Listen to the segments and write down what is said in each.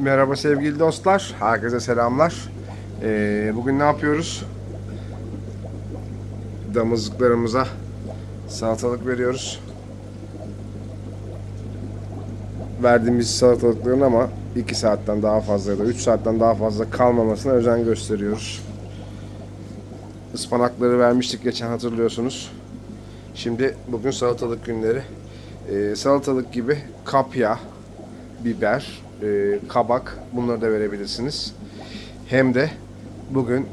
Merhaba sevgili dostlar, herkese selamlar. Ee, bugün ne yapıyoruz? Damızlıklarımıza salatalık veriyoruz. Verdiğimiz salatalıkların ama 2 saatten daha fazla ya da 3 saatten daha fazla kalmamasına özen gösteriyoruz. Ispanakları vermiştik geçen hatırlıyorsunuz. Şimdi bugün salatalık günleri. Ee, salatalık gibi kapya, biber, e, kabak bunları da verebilirsiniz. Hem de bugün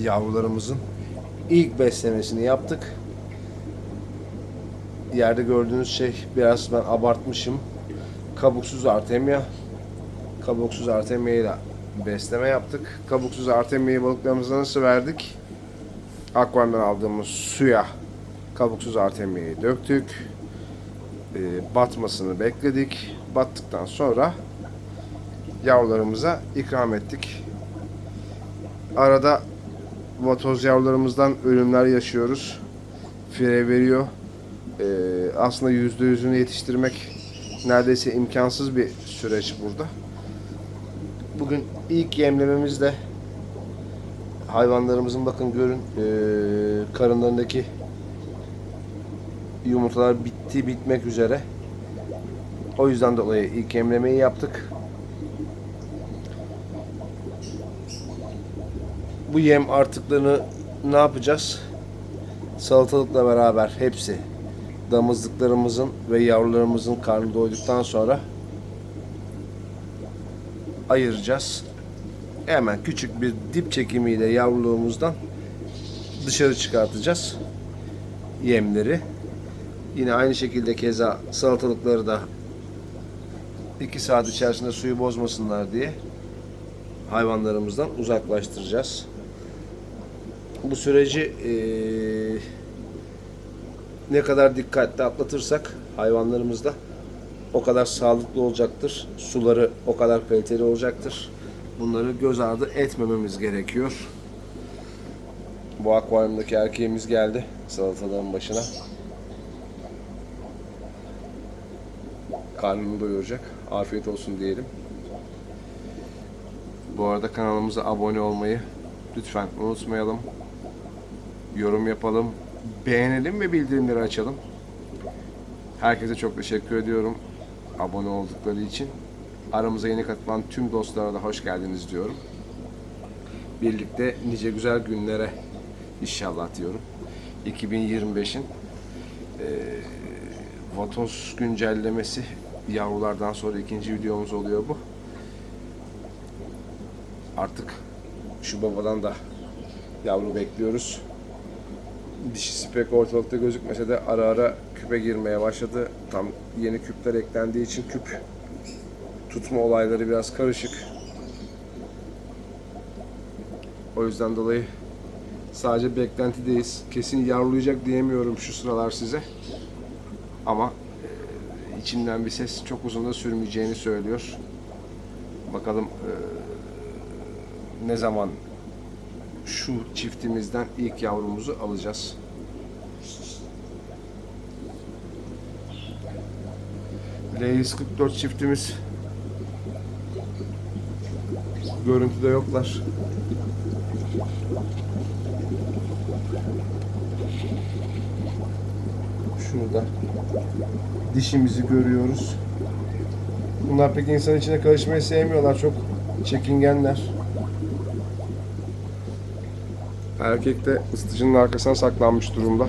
yavrularımızın ilk beslemesini yaptık. Yerde gördüğünüz şey biraz ben abartmışım. Kabuksuz artemya. Kabuksuz artemya ile besleme yaptık. Kabuksuz artemyayı balıklarımıza nasıl verdik? Akvaryumdan aldığımız suya kabuksuz artemyayı döktük. E, batmasını bekledik. Battıktan sonra yavrularımıza ikram ettik. Arada vatoz yavrularımızdan ölümler yaşıyoruz. Fire veriyor. E, aslında yüzde yüzünü yetiştirmek neredeyse imkansız bir süreç burada. Bugün ilk yemlememizde hayvanlarımızın bakın görün e, karınlarındaki yumurtalar bitti bitmek üzere. O yüzden dolayı ilk emlemeyi yaptık. Bu yem artıklarını ne yapacağız? Salatalıkla beraber hepsi damızlıklarımızın ve yavrularımızın karnı doyduktan sonra ayıracağız. Hemen küçük bir dip çekimiyle yavruluğumuzdan dışarı çıkartacağız yemleri. Yine aynı şekilde keza salatalıkları da 2 saat içerisinde suyu bozmasınlar diye hayvanlarımızdan uzaklaştıracağız. Bu süreci eee, ne kadar dikkatli atlatırsak hayvanlarımız da o kadar sağlıklı olacaktır. Suları o kadar kaliteli olacaktır. Bunları göz ardı etmememiz gerekiyor. Bu akvaryumdaki erkeğimiz geldi salatalığın başına. karnını doyuracak. Afiyet olsun diyelim. Bu arada kanalımıza abone olmayı lütfen unutmayalım. Yorum yapalım, beğenelim ve bildirimleri açalım. Herkese çok teşekkür ediyorum abone oldukları için. Aramıza yeni katılan tüm dostlara da hoş geldiniz diyorum. Birlikte nice güzel günlere inşallah diyorum. 2025'in Vatos güncellemesi yavrulardan sonra ikinci videomuz oluyor bu. Artık şu babadan da yavru bekliyoruz. Dişisi pek ortalıkta gözükmese de ara ara küpe girmeye başladı. Tam yeni küpler eklendiği için küp tutma olayları biraz karışık. O yüzden dolayı sadece beklentideyiz. Kesin yavrulayacak diyemiyorum şu sıralar size. Ama içimden bir ses çok uzun da sürmeyeceğini söylüyor. Bakalım e, ne zaman şu çiftimizden ilk yavrumuzu alacağız. L144 çiftimiz görüntüde yoklar. Şurada dişimizi görüyoruz. Bunlar pek insan içine karışmayı sevmiyorlar. Çok çekingenler. Erkek de ısıtıcının arkasına saklanmış durumda.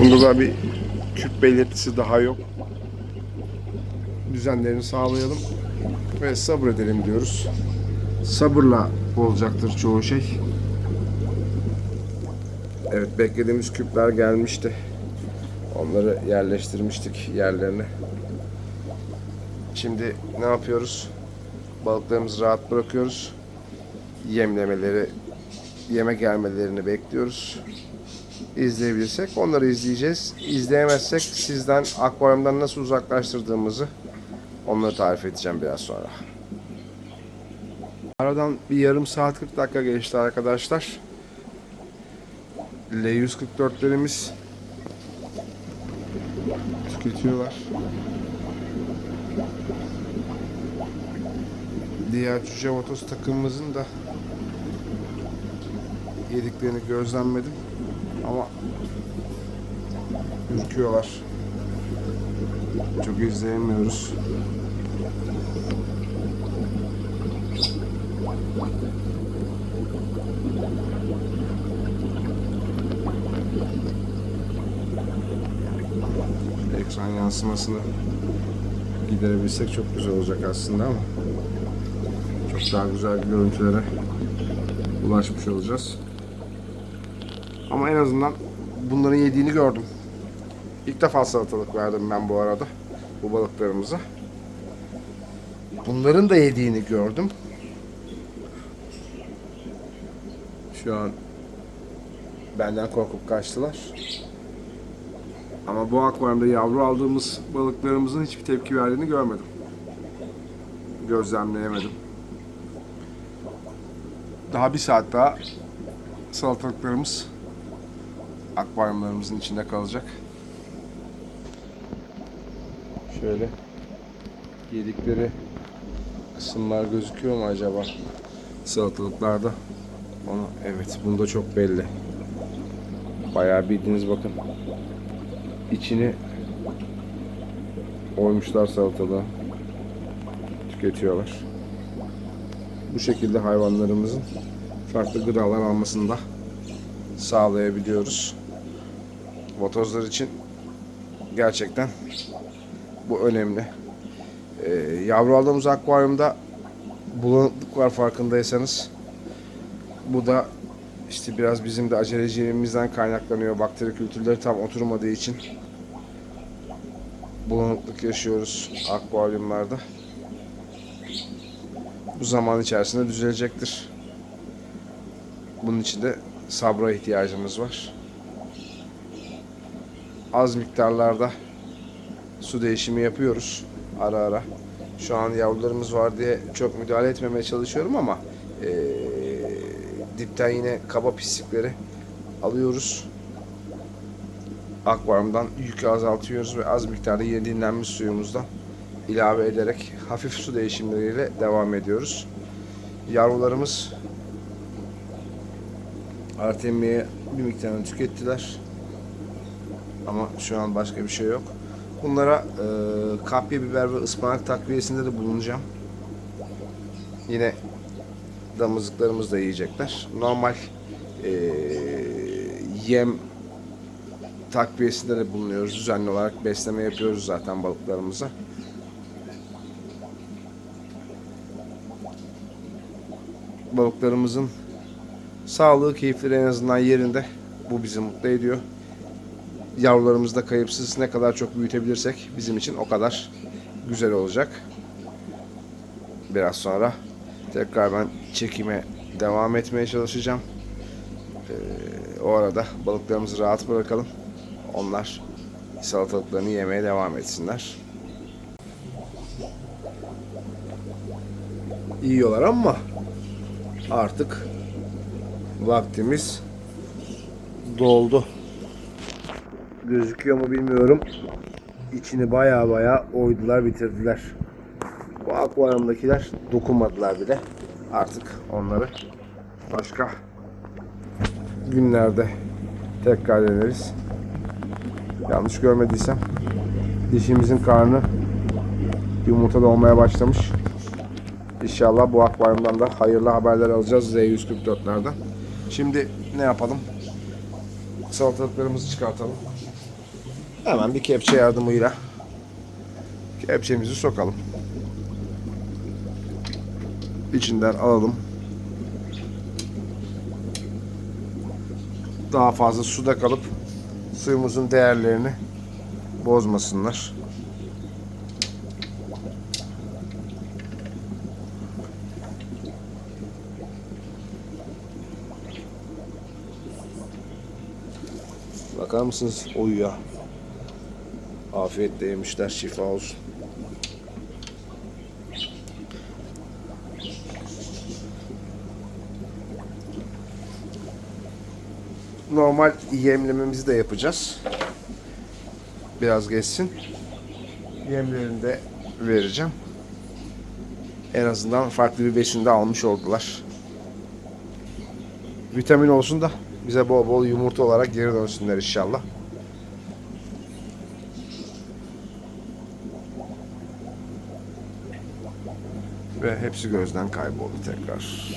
Bunda da bir küp belirtisi daha yok. Düzenlerini sağlayalım ve sabredelim diyoruz. Sabırla olacaktır çoğu şey. Evet beklediğimiz küpler gelmişti. Onları yerleştirmiştik yerlerine. Şimdi ne yapıyoruz? Balıklarımızı rahat bırakıyoruz. Yemlemeleri, yeme gelmelerini bekliyoruz. İzleyebilirsek onları izleyeceğiz. İzleyemezsek sizden akvaryumdan nasıl uzaklaştırdığımızı onları tarif edeceğim biraz sonra. Aradan bir yarım saat 40 dakika geçti arkadaşlar. L144'lerimiz tüketiyorlar. Diğer cüce vatoz takımımızın da yediklerini gözlemledim ama ürküyorlar. Çok izleyemiyoruz. Ekran yansımasını giderebilsek çok güzel olacak aslında ama çok daha güzel görüntülere ulaşmış olacağız. Ama en azından bunların yediğini gördüm. İlk defa salatalık verdim ben bu arada bu balıklarımıza. Bunların da yediğini gördüm. Şu an benden korkup kaçtılar. Ama bu akvaryumda yavru aldığımız balıklarımızın hiçbir tepki verdiğini görmedim. Gözlemleyemedim. Daha bir saat daha salatalıklarımız akvaryumlarımızın içinde kalacak. Şöyle yedikleri kısımlar gözüküyor mu acaba salatalıklarda? Onu evet bunda çok belli. Bayağı bildiğiniz bakın içini oymuşlar salatalığı tüketiyorlar. Bu şekilde hayvanlarımızın farklı gıdalar almasını da sağlayabiliyoruz. Vatozlar için gerçekten bu önemli. Ee, yavru aldığımız akvaryumda bulanıklık var farkındaysanız. Bu da işte biraz bizim de aceleciliğimizden kaynaklanıyor. Bakteri kültürleri tam oturmadığı için bulanıklık yaşıyoruz akvaryumlarda. Bu zaman içerisinde düzelecektir. Bunun için de sabra ihtiyacımız var. Az miktarlarda su değişimi yapıyoruz ara ara. Şu an yavrularımız var diye çok müdahale etmemeye çalışıyorum ama eee, dipten yine kaba pislikleri alıyoruz. Akvaryumdan yükü azaltıyoruz ve az miktarda yeni dinlenmiş suyumuzdan ilave ederek hafif su değişimleriyle devam ediyoruz. Yavrularımız Artemia'ya bir miktarını tükettiler. Ama şu an başka bir şey yok. Bunlara e, kapya biber ve ıspanak takviyesinde de bulunacağım. Yine damızlıklarımız da yiyecekler. Normal e, yem takviyesinde de bulunuyoruz. Düzenli olarak besleme yapıyoruz zaten balıklarımıza. Balıklarımızın sağlığı, keyifleri en azından yerinde. Bu bizi mutlu ediyor. Yavrularımız da kayıpsız ne kadar çok büyütebilirsek bizim için o kadar güzel olacak. Biraz sonra tekrar ben çekime devam etmeye çalışacağım. Ee, o arada balıklarımızı rahat bırakalım. Onlar salatalıklarını yemeye devam etsinler. Yiyorlar ama artık vaktimiz doldu. Gözüküyor mu bilmiyorum. İçini baya baya oydular bitirdiler. Akvaryumdakiler dokunmadılar bile. Artık onları başka günlerde tekrar deneriz. Yanlış görmediysem dişimizin karnı yumurta olmaya başlamış. İnşallah bu akvaryumdan da hayırlı haberler alacağız Z144'lerden. Şimdi ne yapalım? Salatalıklarımızı çıkartalım. Hemen bir kepçe yardımıyla kepçemizi sokalım. İçinden alalım. Daha fazla suda kalıp suyumuzun değerlerini bozmasınlar. Bakar mısınız oyuya? Afiyetle yemişler, şifa olsun. Normal yemlememizi de yapacağız. biraz geçsin. Yemlerini de vereceğim. En azından farklı bir besin de almış oldular. Vitamin olsun da bize bol bol yumurta olarak geri dönsünler inşallah. Ve hepsi gözden kayboldu tekrar.